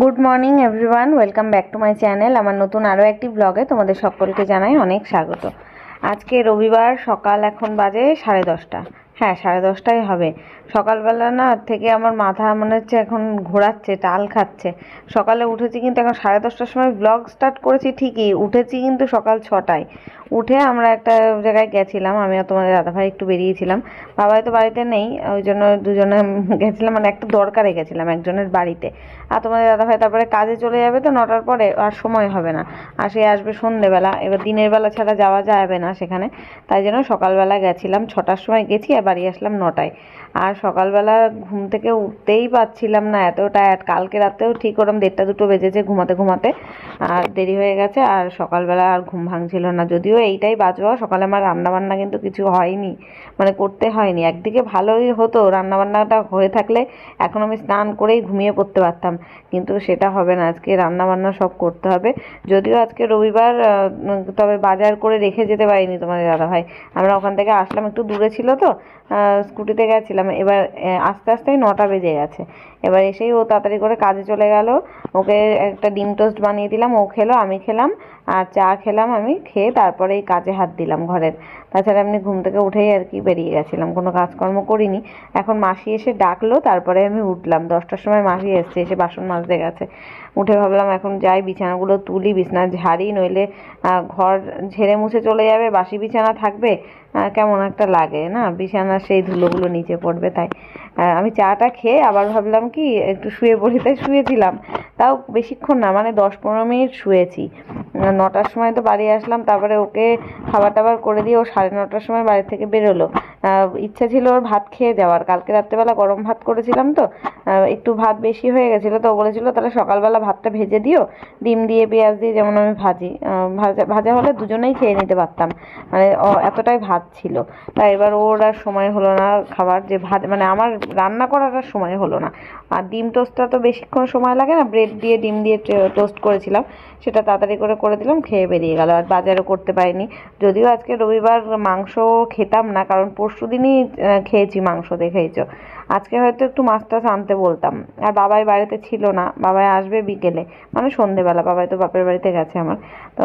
Good morning everyone welcome back to my channel আমার নতুন আরও একটি ব্লগে তোমাদের সকলকে জানাই অনেক স্বাগত। আজকে রবিবার সকাল এখন বাজে সাড়ে দশটা। হ্যাঁ সাড়ে দশটাই হবে। সকালবেলা না থেকে আমার মাথা মনে হচ্ছে এখন ঘোরাচ্ছে, টাল খাচ্ছে। সকালে উঠেছি কিন্তু এখন সাড়ে দশটার সময় ব্লগ স্টার্ট করেছি ঠিকই, উঠেছি কিন্তু সকাল ছটায়। উঠে আমরা একটা জায়গায় গেছিলাম আমি আর তোমাদের দাদাভাই একটু বেরিয়েছিলাম। বাবাই তো বাড়িতে নেই, ওই জন্য দুজনে গেছিলাম মানে একটা দরকারে গেছিলাম একজনের বাড়িতে। আর তোমাদের দাদাভাই তারপরে কাজে চলে যাবে তো নটার পরে, আর সময় হবে না। আর সে আসবে সন্ধেবেলা, এবার দিনের বেলা ছাড়া যাওয়া যাবে না সেখানে। তাই জন্য সকালবেলা গেছিলাম, ছটার সময় গেছি আর বাড়ি আসলাম নটায়। আর সকালবেলা ঘুম থেকে উঠতেই পারছিলাম না এত টায়ার্ড কালকে রাতেও ঠিক ওরম দেড়টা দুটো বেজেছে ঘুমাতে ঘুমাতে, আর দেরি হয়ে গেছে, আর সকালবেলা আর ঘুম ভাঙছিল না। যদিও এইটাই বাজবা সকালে আমার রান্নাবান্না কিন্তু কিছু হয়নি মানে করতে হয়নি। একদিকে ভালোই হতো রান্নাবান্নাটা হয়ে থাকলে, এখন আমি স্নান করেই ঘুমিয়ে পড়তে পারতাম, কিন্তু সেটা হবে না, আজকে রান্নাবান্না সব করতে হবে। যদিও আজকে রবিবার তবে বাজার করে রেখে যেতে পারিনি তোমাদের দাদাভাই। আমরা ওখান থেকে আসলাম, একটু দূরে ছিল তো স্কুটিতে গেছিলাম। এবার আস্তে আস্তেই নটা বেজে গেছে। এবার এসেই ও তাড়াতাড়ি করে কাজে চলে গেল। ওকে একটা ডিম টোস্ট বানিয়ে দিলাম, ও খেলো, আমি খেলাম, আর চা খেলাম আমি, খেয়ে তারপরে এই কাজে হাত দিলাম ঘরের। তাছাড়া এমনি ঘুম থেকে উঠেই আর কি বেরিয়ে গেছিলাম, কোনো কাজকর্ম করিনি। এখন মাসি এসে ডাকলো, তারপরে আমি উঠলাম। দশটার সময় মাসি এসছে, এসে বাসন মাজতে গেছে। উঠে ভাবলাম এখন যাই, বিছানাগুলো তুলি, বিছানা ঝাড়ি, নইলে ঘর ঝেড়ে মুছে চলে যাবে, বাসি বিছানা থাকবে। কেমন একটা লাগে, না? বিছানার সেই ধুলোগুলো নিচে পড়বে, তাই। আমি চাটা খেয়ে আবার ভাবলাম কি, একটু শুয়ে পড়ি, তাই শুয়েছিলাম। তাও বেশিক্ষণ না মানে দশ পনেরো মিনিট শুয়েছি। নটার সময় তো বাড়ি আসলাম, তারপরে ওকে খাবার টাবার করে দিয়ে ও সাড়ে নটার সময় বাড়ি থেকে বেরোলো। ইচ্ছা ছিল ওর ভাত খেয়ে যাওয়ার কালকে রাত্রেবেলা গরম ভাত করেছিলাম তো একটু ভাত বেশি হয়ে গেছিল তো বলেছিল, তাহলে সকালবেলা ভাতটা ভেজে দিও, ডিম দিয়ে, পেঁয়াজ দিয়ে যেমন আমি ভাজি ভাজা ভাজা হলে দুজনেই খেয়ে নিতে পারতাম। মানে এতটাই ভাত ছিল। তাই এবার ওর আর সময় হলো না খাবার, যে ভাত মানে আমার রান্না করার আর সময় হলো না। আর ডিম টোস্টটা তো বেশিক্ষণ সময় লাগে না, ব্রেড দিয়ে, ডিম দিয়ে টোস্ট করেছিলাম। সেটা তাড়াতাড়ি করে করে দিলাম, খেয়ে বেরিয়ে গেল। আর বাজারও করতে পারিনি। যদিও আজকে রবিবার মাংস খেতাম না, কারণ পরশু দিনই খেয়েছি মাংস, দেখেইছো। আজকে হয়তো একটু মাছ টাছ আনতে বলতাম। আর বাবাই বাড়িতে ছিল না, বাবাই আসবে বিকেলে। মানে সন্ধেবেলা, বাবাই তো বাপের বাড়িতে গেছে আমার। তো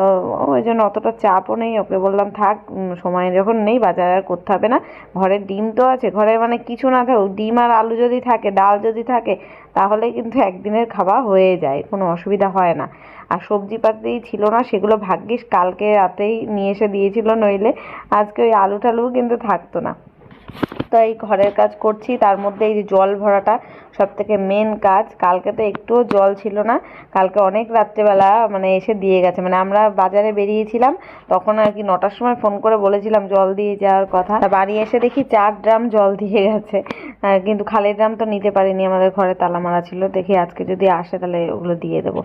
ওই জন্য অতটা চাপও নেই, ওকে বললাম, থাক সময় যখন নেই, বাজার আর করতে হবে না। ঘরে ডিম তো আছে, ঘরে মানে কিছু না থাকুক, ডিম আর আলু যদি থাকে, ডাল যদি থাকে, তাহলে কিন্তু একদিনের খাওয়া হয়ে যায়, কোনো অসুবিধা হয় না। আর সবজি পাতি ছিল না, সেগুলো ভাগ্যিস কালকে রাতেই নিয়ে এসে দিয়েছিল নইলে। আজকে ওই আলু টালুও কিন্তু থাকতো না। এই ঘরের কাজ করছি। তার মধ্যে এই যে জল ভরাটা সব থেকে মেন কাজ। কালকে তো একটুও জল ছিল না। কালকে অনেক রাত্রেবেলা মানে এসে দিয়ে গেছে। মানে আমরা বাজারে বেরিয়েছিলাম, তখন আর কি নটার সময় ফোন করে বলেছিলাম জল দিয়ে যাওয়ার কথা। বাড়ি এসে দেখি চার ড্রাম জল দিয়ে গেছে। কিন্তু খালের ড্রাম তো নিতে পারিনি। আমাদের ঘরে তালা মারা ছিল। দেখি আজকে যদি আসে তাহলে ওগুলো দিয়ে দেবো।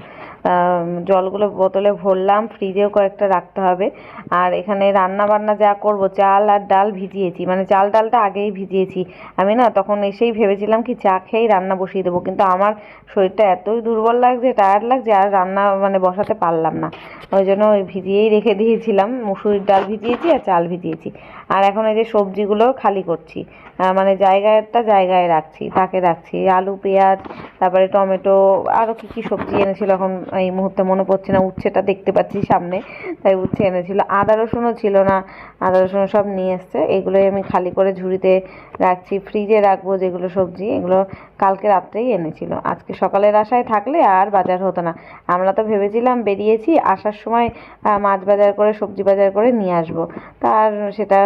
জলগুলো বোতলে ভরলাম। ফ্রিজেও কয়েকটা রাখতে হবে। আর এখানে রান্না বান্না যা করব, চাল আর ডাল ভিজিয়েছি। মানে চাল ডালটা আগেই ভিজিয়েছি। আমি না তখন এসেই ভেবেছিলাম কি চা খেয়েই রান্না বসিয়ে দেবো। কিন্তু আমার শরীরটা এতই দুর্বল লাগছে টায়ার্ড লাগছে, আর রান্না মানে বসাতে পারলাম না। ওই জন্য ওই ভিজিয়েই রেখে দিয়েছিলাম। মুসুরির ডাল ভিজিয়েছি আর চাল ভিজিয়েছি। আর এখন এই যে সবজিগুলো খালি করছি। মানে জায়গাটা জায়গায় রাখছি, তাকে রাখছি। আলু, পেঁয়াজ, তারপরে টমেটো আরও কী কী সবজি এনেছিল এখন এই মুহূর্তে মনে পড়ছে না, উচ্ছেটা দেখতে পাচ্ছি সামনে, তাই উচ্ছে এনেছিল। আদা, রসুনও ছিল না, আদা রসুন সব নিয়ে এসছে। এগুলোই আমি খালি করে ঝুড়িতে রাখছি, ফ্রিজে রাখব যেগুলো সবজি, এগুলো কালকে রাত্রেই এনেছিল। আজকে সকালের আশায় থাকলে আর বাজার হতো না। আমরা তো ভেবেছিলাম বেরিয়েছি, আসার সময় মাছ বাজার করে, সবজি বাজার করে নিয়ে আসব। তার সেটা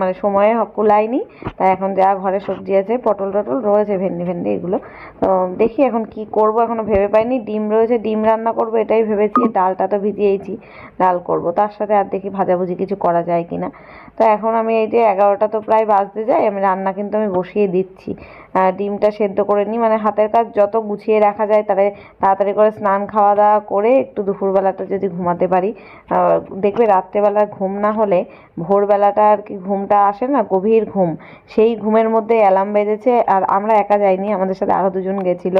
মানে সময়ে কুলায়নি তাই এখন যা ঘরে সবজি আছে, পটল টটল রয়েছে, ভেন্ডি ভেন্ডি এগুলো। তো দেখি এখন কি করব এখনও ভেবে পাইনি। ডিম রয়েছে, ডিম রান্না করব, এটাই ভেবেছি। ডালটা তো ভিজিয়েইছি ডাল করব। তার সাথে আর দেখি ভাজাভুজি কিছু করা যায় কিনা। তো এখন আমি এই যে এগারোটা তো প্রায় বাজতে যায়, আমি রান্না কিন্তু আমি বসিয়ে দিচ্ছি। ডিমটা সেদ্ধ করে নিই মানে হাতের কাজ যত গুছিয়ে রাখা যায় তাহলে তাড়াতাড়ি করে স্নান খাওয়া দাওয়া করে একটু দুপুরবেলাটা যদি ঘুমাতে পারি। দেখবে রাত্রেবেলা ঘুম না হলে ভোরবেলাটা আর কি ঘুমটা আসে না, গভীর ঘুম। সেই ঘুমের মধ্যে অ্যালার্ম বেজেছে আর আমরা একা যাইনি, আমাদের সাথে আরও দুজন গেছিল।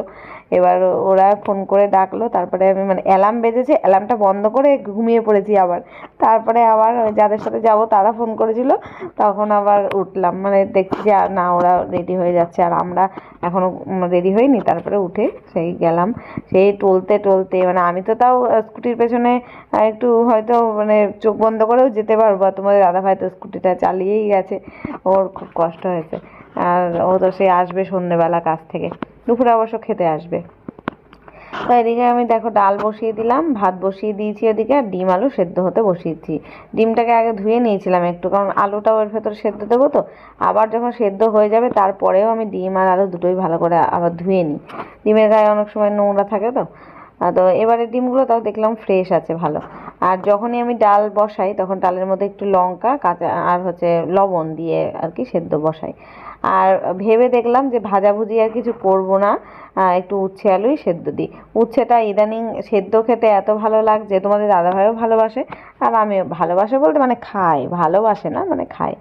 এবার ওরা ফোন করে ডাকলো, তারপরে আমি মানে অ্যালার্ম বেজেছে অ্যালার্মটা বন্ধ করে ঘুমিয়ে পড়েছি আবার। তারপরে আবার যাদের সাথে যাব তারা ফোন করেছিল, তখন আবার উঠলাম। মানে দেখছি যে না, ওরা রেডি হয়ে যাচ্ছে। আর আমরা এখনও রেডি হইনি। তারপরে উঠে সেই গেলাম। সেই টলতে টলতে মানে আমি তো তাও স্কুটির পেছনে একটু হয়তো মানে চোখ বন্ধ করেও যেতে পারব। তোমাদের দাদা ভাই তো স্কুটিটা চালিয়েই গেছে। ওর খুব কষ্ট হয়েছে। আর ও তো, সে আসবে সন্ধ্যেবেলা কাজ থেকে। দুপুরে অবশ্য খেতে আসবে। তো এদিকে আমি দেখো ডাল বসিয়ে দিলাম, ভাত বসিয়ে দিয়েছি ওদিকে আর ডিম আলু সেদ্ধ হতে বসিয়েছি। ডিমটাকে আগে ধুয়ে নিয়েছিলাম একটু, কারণ আলুটাও এর ভেতরে সেদ্ধ দেবো তো। আবার যখন সেদ্ধ হয়ে যাবে, তারপরেও আমি ডিম আর আলু দুটোই ভালো করে আবার ধুয়ে নিই। ডিমের গায়ে অনেক সময় নোংরা থাকে তো। তো এবারে ডিমগুলো তাও দেখলাম ফ্রেশ আছে ভালো। আর যখনই আমি ডাল বসাই, তখন ডালের মধ্যে একটু লঙ্কা, কাঁচা, আর হচ্ছে লবণ দিয়ে আর কি সেদ্ধ বসাই। আর ভেবে দেখলাম যে ভাজাভুজি আর কিছু করব না। একটু উচ্ছে আলুই সেদ্ধ দিই। উচ্ছেটা ইদানিং সেদ্ধ খেতে এত ভালো লাগছে, তোমাদের দাদাভাইও ভালোবাসে আর আমিও। ভালোবাসে বলতে মানে খাই ভালোবাসে না মানে খাই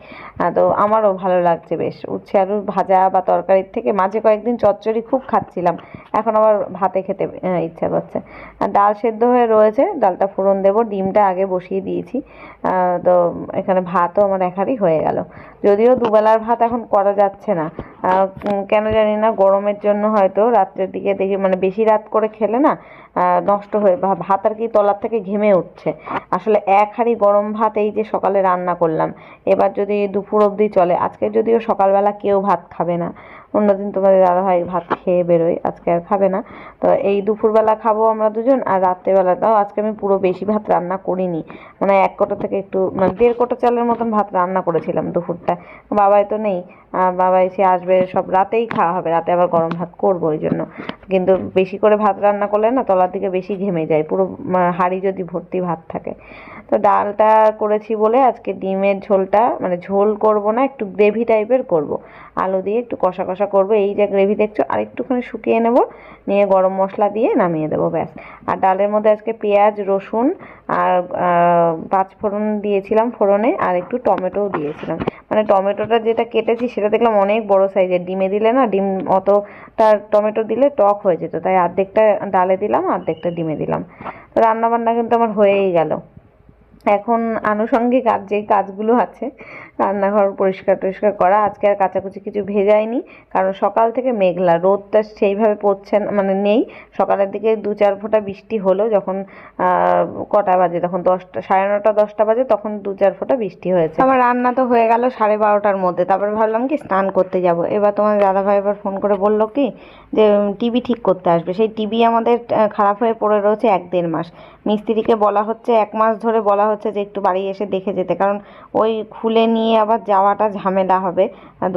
তো আমারও ভালো লাগছে বেশ। উচ্ছে আলুর ভাজা বা তরকারির থেকে মাঝে কয়েকদিন চচ্চড়ি খুব খাচ্ছিলাম। এখন আবার ভাতে খেতে ইচ্ছা করছে। আর ডাল সেদ্ধ হয়ে রয়েছে, ডালটা ফোড়ন দেবো, ডিমটা আগে বসিয়ে দিয়েছি। তো এখানে ভাতও আমার একারই হয়ে গেল। যদিও দুবেলার ভাত এখন করা যাচ্ছে না। আহ, কেন জানি না গরমের জন্য হয়তো রাত্রের দিকে দেখি মানে বেশি রাত করে খেলে না নষ্ট হয়ে ভাত আর কি তলার থেকে ঘেমে উঠছে। আসলে এক হাঁড়ি গরম ভাত এই যে সকালে রান্না করলাম এবার যদি দুপুর অবধি চলে আজকে যদিও সকালবেলা কেউ ভাত খাবে না অন্যদিন তোমাদের দাদা ভাই ভাত খেয়ে বেরোয় আজকে আর খাবে না। তো এই দুপুরবেলা খাব আমরা দুজন আর রাত্রেবেলাটাও আজকে আমি পুরো বেশি ভাত রান্না করিনি। মানে এক কোটা থেকে একটু মানে দেড় কোটো চালের মতন ভাত রান্না করেছিলাম দুপুরটা। বাবাই তো নেই বাবা এসে আসবে সব রাতেই খাওয়া হবে রাতে আবার গরম ভাত করব ওই জন্য। কিন্তু বেশি করে ভাত রান্না করলে না তলার দিকে বেশি ঘেমে যায় পুরো উম, হাঁড়ি যদি ভর্তি ভাত থাকে। তো ডালটা করেছি বলে আজকে ডিমের ঝোলটা মানে ঝোল করব না একটু গ্রেভি টাইপের করব। আলু দিয়ে একটু কষা কষা করব এই যে গ্রেভি দেখছ আর একটুখানি শুকিয়ে নেব নিয়ে গরম মশলা দিয়ে নামিয়ে দেবো ব্যাস। আর ডালের মধ্যে আজকে পেঁয়াজ রসুন আর আহ, পাঁচ ফোড়ন দিয়েছিলাম ফোড়নে আর একটু টমেটোও দিয়েছিলাম। মানে টমেটোটা যেটা কেটেছি সেটা দেখলাম অনেক বড় সাইজের ডিমে দিলে না ডিম অতটা টমেটো দিলে টক হয়ে যেত তাই অর্ধেকটা ডালে দিলাম অর্ধেকটা ডিমে দিলাম। রান্না বান্না কিন্তু আমার হয়েই গেল। এখন আনুষঙ্গিক আর যেই কাজগুলো আছে, রান্নাঘর পরিষ্কার টরিষ্কার করা, আজকে আর কাচাকুচি কিছু ভেজাইনি কারণ সকাল থেকে মেঘলা, রোদটা সেইভাবে পড়ছে মানে নেই। সকালের দিকে দু চার ফোঁটা বৃষ্টি হলো যখন কটা বাজে, তখন দশটা, সাড়ে নটা, দশটা বাজে, তখন দু চার ফোঁটা বৃষ্টি হয়েছে। আমার রান্না তো হয়ে গেল সাড়ে বারোটার মধ্যে, তারপর ভাবলাম কি স্নান করতে যাব। এবার তোমার দাদাভাই এবার ফোন করে বলল কি যে টিভি ঠিক করতে আসবে। সেই টিভি আমাদের খারাপ হয়ে পড়ে রয়েছে এক দেড় মাস। মিস্ত্রিকে বলা হচ্ছে এক মাস ধরে বলা হচ্ছে যে একটু বাড়ি এসে দেখে যেতে। কারণ ওই খুলে নিয়ে আবার যাওয়াটা ঝামেলা হবে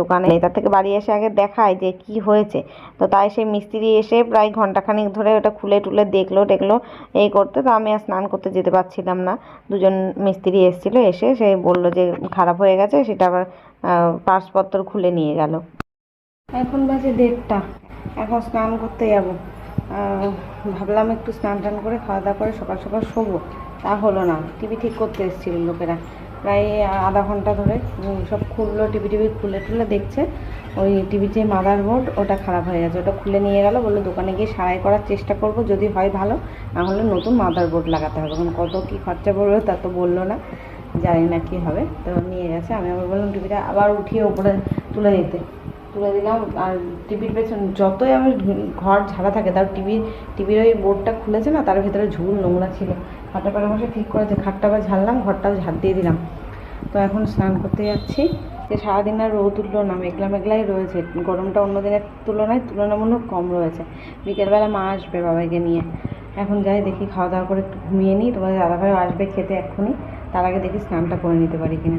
দোকানে। তার থেকে বাড়ি এসে আগে দেখায় যে কি হয়েছে। তো তাই সেই মিস্ত্রি এসে প্রায় ঘন্টাখানিক ধরে ওটা খুলে টুলে দেখল, টেকলো, এই করতে। তো আমি আর স্নান করতে যেতে পারছিলাম না। দুজন মিস্ত্রি এসেছিল, এসে সে বলল যে খারাপ হয়ে গেছে, সেটা আবার পাসপত্র খুলে নিয়ে গেল। এখন বাজে দেড়টা। এখন স্নান করতে যাব। ভাবলাম একটু স্নান টান করে খাওয়া দাওয়া করে সকাল সকাল শোবো। তা হলো না টিভি ঠিক করতে এসেছিল লোকেরা। প্রায় আধা ঘণ্টা ধরে সব খুললো টিভি টিভি খুলে টুলে দেখছে, ওই টিভির যে মাদার বোর্ড ওটা খারাপ হয়ে গেছে। ওটা খুলে নিয়ে গেল, বলল দোকানে গিয়ে সারাই করার চেষ্টা করব, যদি হয় ভালো, না হলে নতুন মাদার বোর্ড লাগাতে হবে। এখন কত কী খরচা পড়বে তা তো বলল না, জানি না কী হবে। তো নিয়ে গেছে, আমি আবার বললাম, টিভিটা আবার উঠিয়ে ওপরে তুলে দিতে। তুলে দিলাম, আর টিভির পেছন যতই আমার ঘর ঝাড়া থাকে তার টিভির টিভির ওই বোর্ডটা খুলেছে না, তার ভেতরে ঝুল নোংরা ছিল। খাটটা পাড়ে বসে ঠিক করেছে খাটটা আবার ঝাড়লাম ঘরটাও ঝাড় দিয়ে দিলাম। তো এখন স্নান করতে যাচ্ছি। যে সারাদিন আর রোদ উঠল না মেঘলা মেঘলাই রয়েছে। গরমটা অন্য দিনের তুলনায় তুলনামূলক কম রয়েছে। বিকেলবেলা মা আসবে বাবাইকে নিয়ে। এখন যাই দেখি খাওয়া দাওয়া করে একটু ঘুমিয়ে নিই। তোমাদের দাদাভাইও আসবে খেতে এক্ষুনি। তার আগে দেখি স্নানটা করে নিতে পারি কিনা।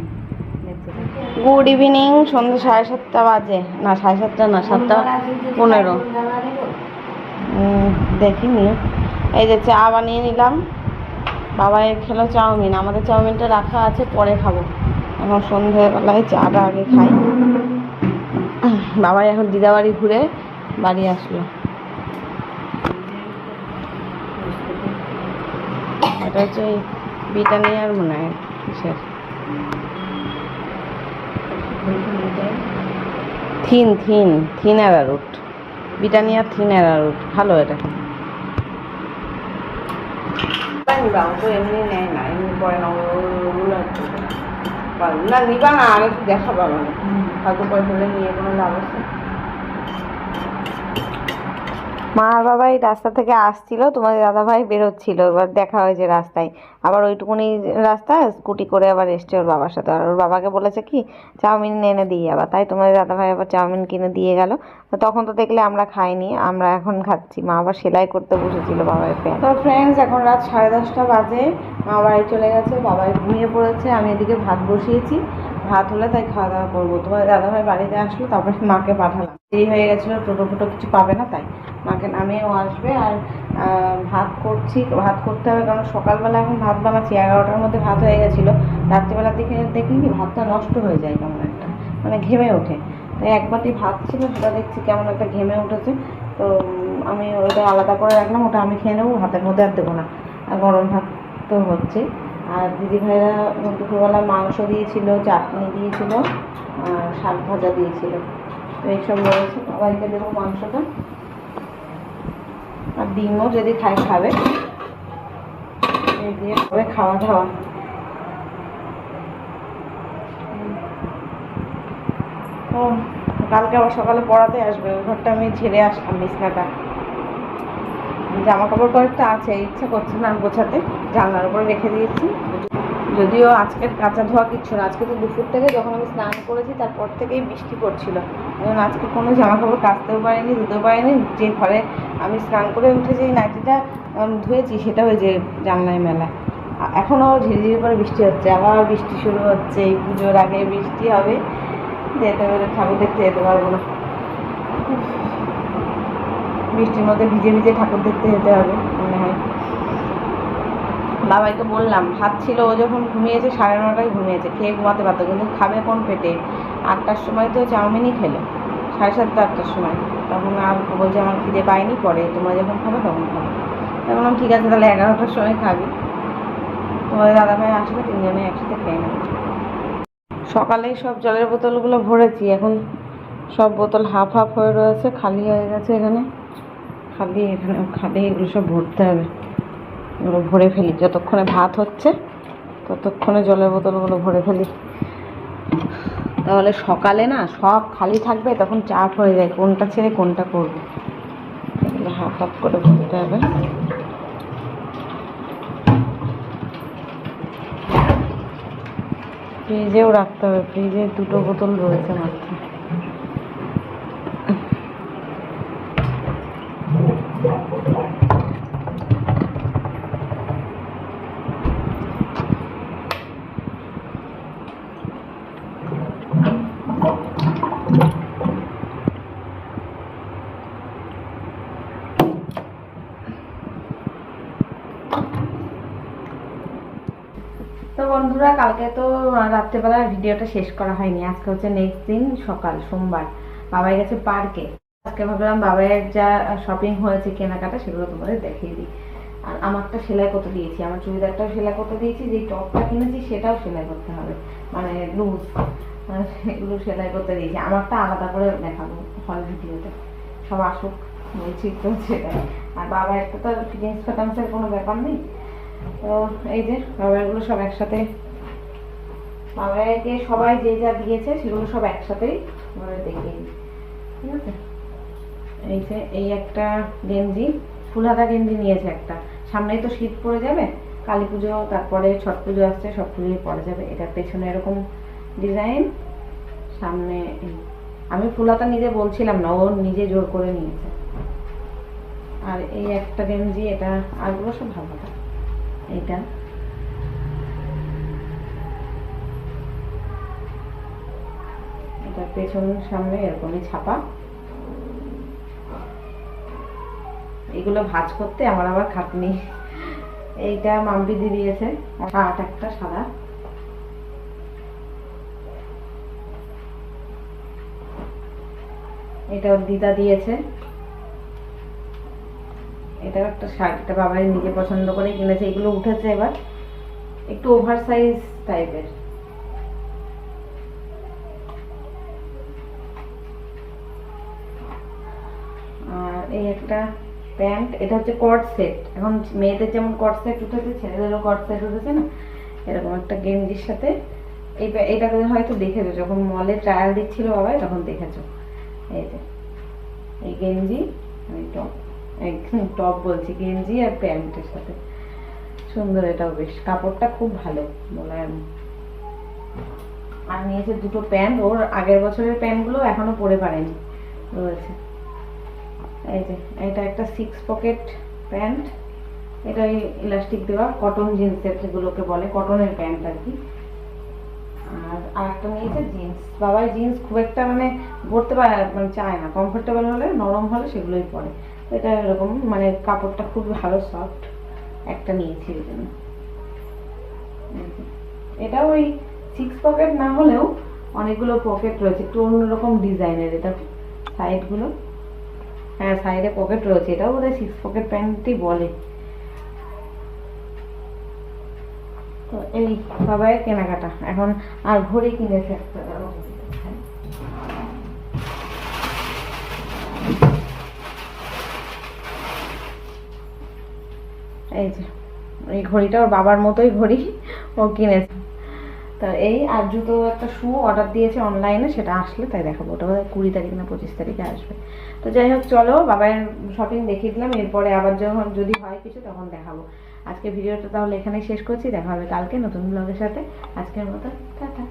গুড ইভিনিং সন্ধ্যে সাড়ে সাতটা বাজে। না সাড়ে সাতটা না সাতটা পনেরো। দেখি নিয়ে এই যে চা বানিয়ে নিলাম। বাবাই খেলো চাউমিন, আমাদের চাউমিনটা রাখা আছে, পরে খাব। এখন সন্ধেবেলায় চাটা আগে খাই। বাবাই এখন দিদাবাড়ি ঘুরে বাড়ি আসলো। এটা হচ্ছে বিটানিয়ার মনে হয়, কিসের? থিন থিন থিন অ্যারারুট বিটানিয়ার থিন অ্যারারুট ভালো এটা। নিবা ও তো এমনি নেয় না এমনি পরে না না নিবা না আমি দেখাবা মানে হয়তো পয়সা নিয়ে কোনো লাভ আছে মা আর বাবা এই রাস্তা থেকে আসছিল, তোমাদের দাদা ভাই বেরোচ্ছিল, এবার দেখা হয়েছে রাস্তায়। আবার ওইটুকুনি রাস্তা, স্কুটি করে আবার এসছে ওর বাবার সাথে। আর ওর বাবাকে বলেছে কি, চাউমিন এনে দিয়ে আবার। তাই তোমাদের দাদা ভাই আবার চাউমিন কিনে দিয়ে গেল। তখন তো দেখলে আমরা খাইনি, আমরা এখন খাচ্ছি। মা আবার সেলাই করতে বসেছিল বাবার প্যান্ট তো ফ্রেন্ডস এখন রাত সাড়ে দশটা বাজে। মা বাড়ি চলে গেছে, বাবাই ঘুমিয়ে পড়েছে, আমি এদিকে ভাত বসিয়েছি। ভাত হলে তাই খাওয়া দাওয়া করব। তোমাদের দাদা ভাই বাড়িতে আসলো, তারপরে মাকে পাঠালাম। দেরি হয়ে গেছিল টোটো ফোটো কিছু পাবে না তাই। মাকে নামিয়েও আসবে আর ভাত করছি, ভাত করতে হবে কারণ সকালবেলা এখন ভাত বানাচ্ছি, এগারোটার মধ্যে ভাত হয়ে গেছিল। রাত্রিবেলার দিকে দেখি কি ভাতটা নষ্ট হয়ে যায় কেমন একটা মানে ঘেমে ওঠে। তাই এক বাটি ভাত ছিল, সেটা দেখছি কেমন একটা ঘেমে উঠেছে। তো আমি ওটা আলাদা করে রাখলাম, ওটা আমি খেয়ে নেব, ভাতের মধ্যে আর দেবো না। আর গরম ভাত তো হচ্ছে। আর দিদি ভাইরা দুপুরবেলা মাংস দিয়েছিল, চাটনি দিয়েছিল, আর শাক ভাজা দিয়েছিল। তো এইসব রয়েছে, সবাইকে দেবো মাংসটা। আর ডিমও যদি খায়, খাবে। দিয়ে হবে খাওয়া দাওয়া। ও, কালকে আবার সকালে পড়াতে আসবে, ওই ঘরটা আমি ঝেড়ে আসলাম বিছনাটা। জামা কাপড় কয়েকটা আছে, ইচ্ছা করছে না গোছাতে, জানলার উপরে রেখে দিয়েছি। যদিও আজকের কাঁচা ধোয়া কিচ্ছু না, আজকে তো দুপুর থেকে যখন আমি স্নান করেছি, তারপর থেকেই বৃষ্টি পড়ছিল। এখন আজকে কোনো জামা কাপড় কাচতেও পারিনি, ধুতেও পারিনি, যে ঘরে আমি স্নান করে উঠে যে নাইটিটা ধুয়েছি সেটা যে জানলায় মেলা। এখনও ঝিরিঝিরি করে বৃষ্টি হচ্ছে, আবার বৃষ্টি শুরু হচ্ছে, এই পুজোর আগে বৃষ্টি হবে, যেতে পারে ঠাকুর দেখতে যেতে পারব না। বৃষ্টির মধ্যে ভিজে ভিজে ঠাকুর দেখতে যেতে হবে, মনে বাবাইকে বললাম ভাত ছিল ও যখন ঘুমিয়েছে সাড়ে নটায় ঘুমিয়েছে, খেয়ে ঘুমাতে পারতো, কিন্তু খাবে কোন পেটে? আটটার সময় তো চাউমিনই খেলো, সাড়ে সাতটা, আটটার সময়। তখন আর বলছে, আমার খিদে পায়নি, পরে তোমরা যখন খাবে তখন খাবে। তাই বললাম, ঠিক আছে, তাহলে এগারোটার সময় খাবি। তোমাদের দাদাভাই আসলে তিনজনে একসাথে খেয়ে নেবে। সকালেই সব জলের বোতলগুলো ভরেছি, এখন সব বোতল হাফ হাফ হয়ে রয়েছে, খালি হয়ে গেছে এখানে। খালি এখানে, খালি এগুলো সব ভরতে হবে। এগুলো ভরে ফেলি। যতক্ষণে ভাত হচ্ছে, ততক্ষণে জলের বোতলগুলো ভরে ফেলি। তাহলে সকালে না সব খালি থাকবে, তখন চাপ হয়ে যায় কোনটা ছেড়ে কোনটা করব। হাফ হাফ করে ভরতে হবে। ফ্রিজেও রাখতে হবে, ফ্রিজে দুটো বোতল রয়েছে মাত্র তো বন্ধুরা কালকে তো রাত্রেবেলা ভিডিওটা শেষ করা হয়নি। আজকে হচ্ছে নেক্সট দিন সকাল, সোমবার। বাবাই গেছে পার্কে আজকে ভাবলাম বাবাইয়ের যা শপিং হয়েছে কেনাকাটা সেগুলো তোমাদের দেখিয়ে দিই। আর আমারটা সেলাই করতে দিয়েছি। আমার চুড়িদারটাও সেলাই করতে দিয়েছি। যে টপটা কিনেছি সেটাও সেলাই করতে হবে। মানে লুজ এগুলো সেলাই করতে দিয়েছি। আমারটা আলাদা করে দেখাবো হল ভিডিওতে। সব আসুক। বলছি তো সেটাই আর বাবা একটা তো ফিটিংস কোনো ব্যাপার নেই। তো এই যে বাবাইগুলো সব একসাথে বাবাইকে সবাই যে যা দিয়েছে সেগুলো সব একসাথেই ঘরে দেখিয়ে দিই। ঠিক আছে? এই যে, এই একটা গেঞ্জি ফুল হাতা গেঞ্জি নিয়েছে একটা। সামনেই তো শীত পড়ে যাবে, কালী পুজো, তারপরে ছট পুজো আসছে, সব পুজোই পড়ে যাবে। এটার পেছনে এরকম ডিজাইন। সামনে। আমি ফুল হাতা নিজে বলছিলাম না, ও নিজে জোর করে নিয়েছে। আর এই একটা গেঞ্জি, এটা আরগুলো সব ভালো এইটা। পেছন সামনে এরকমই ছাপা। এগুলো ভাজ করতে আমার আবার খাটনি। এইটা মাম্পিদি দিয়েছে। শার্ট একটা, সাদা। এটা দিদা দিয়েছে। এটাও একটা শার্ট, এটা বাবাই নিজে পছন্দ করে কিনেছে। এগুলো উঠেছে এবার। একটু ওভার সাইজ টাইপের আর এই একটা প্যান্ট, এটা হচ্ছে কট সেট। এখন মেয়েদের যেমন কট সেট উঠেছে, ছেলেদেরও কট সেট উঠেছে না? এরকম একটা গেঞ্জির সাথে। এই এটাকে হয়তো দেখেছ, যখন মলে ট্রায়াল দিচ্ছিল বাবাই, তখন দেখেছ। এই যে, এই গেঞ্জি টপ টপ বলছি, গেঞ্জি আর প্যান্টের সাথে। সুন্দর এটাও বেশ। কাপড়টা খুব ভালো মোলায়েম আর নিয়েছে দুটো প্যান্ট, ওর আগের বছরের প্যান্টগুলো এখনও পরে পারেনি রয়েছে এই যে, এটা একটা সিক্স পকেট প্যান্ট এটা ইলাস্টিক দেওয়া কটন জিন্সের যেগুলোকে বলে কটনের প্যান্ট আর কি আর আরেকটা নিয়েছে জিন্স বাবাই জিন্স খুব একটা মানে পরতে পারে মানে চায় না। কমফোর্টেবল হলে, নরম হলে সেগুলোই পরে। এটা এরকম মানে কাপড়টা খুব ভালো সফট একটা নিয়েছি ওই জন্য। এটা ওই সিক্স পকেট না হলেও অনেকগুলো পকেট রয়েছে। একটু অন্যরকম ডিজাইনের এটা সাইডগুলো হ্যাঁ সাইডে পকেট রয়েছে। এটাও বোধহয় সিক্স পকেট প্যান্টই বলে। তো এই বাবাইয়ের কেনাকাটা। এখন আর ঘড়ি কিনেছে একটা এই যে, এই ঘড়িটা ওর বাবার মতোই ঘড়ি ও কিনেছে। তা এই আর জুতো একটা শু অর্ডার দিয়েছে অনলাইনে সেটা আসলে তাই দেখাবো। ওটা বোধহয় কুড়ি তারিখ না পঁচিশ তারিখে আসবে। তো যাই হোক, চলো বাবার শপিং দেখিয়ে দিলাম। এরপরে আবার যখন যদি হয় কিছু, তখন দেখাবো। আজকে ভিডিওটা তাহলে এখানে শেষ করছি। দেখা হবে কালকে নতুন ব্লগের সাথে। আজকের মতো, টাটা।